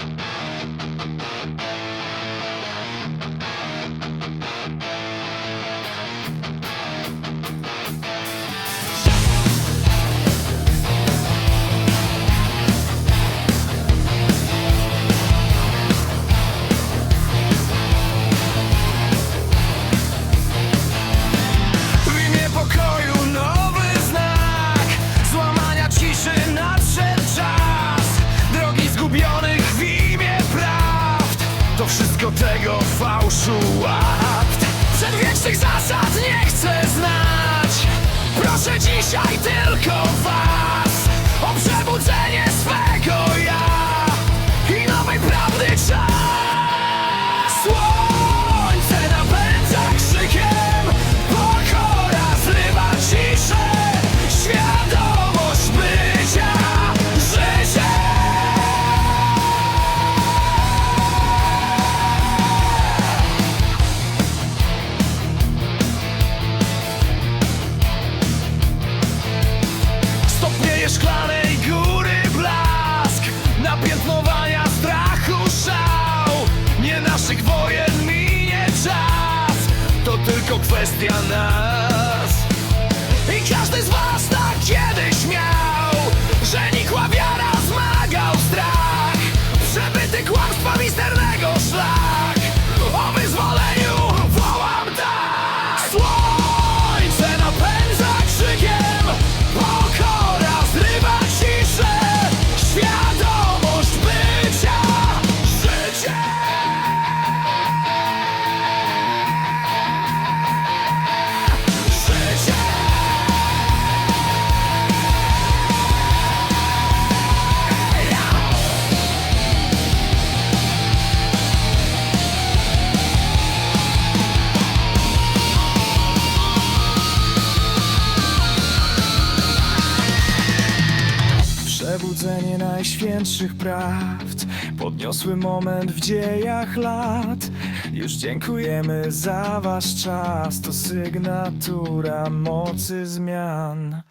W tego fałszu akt. Przedwiecznych zasad nie chcę znać. Proszę dzisiaj tylko kwestia nas. I każdy z was tak kiedyś miał Przebudzenie najświętszych prawd. Podniosły moment w dziejach lat. Już dziękujemy za wasz czas. To sygnatura mocy zmian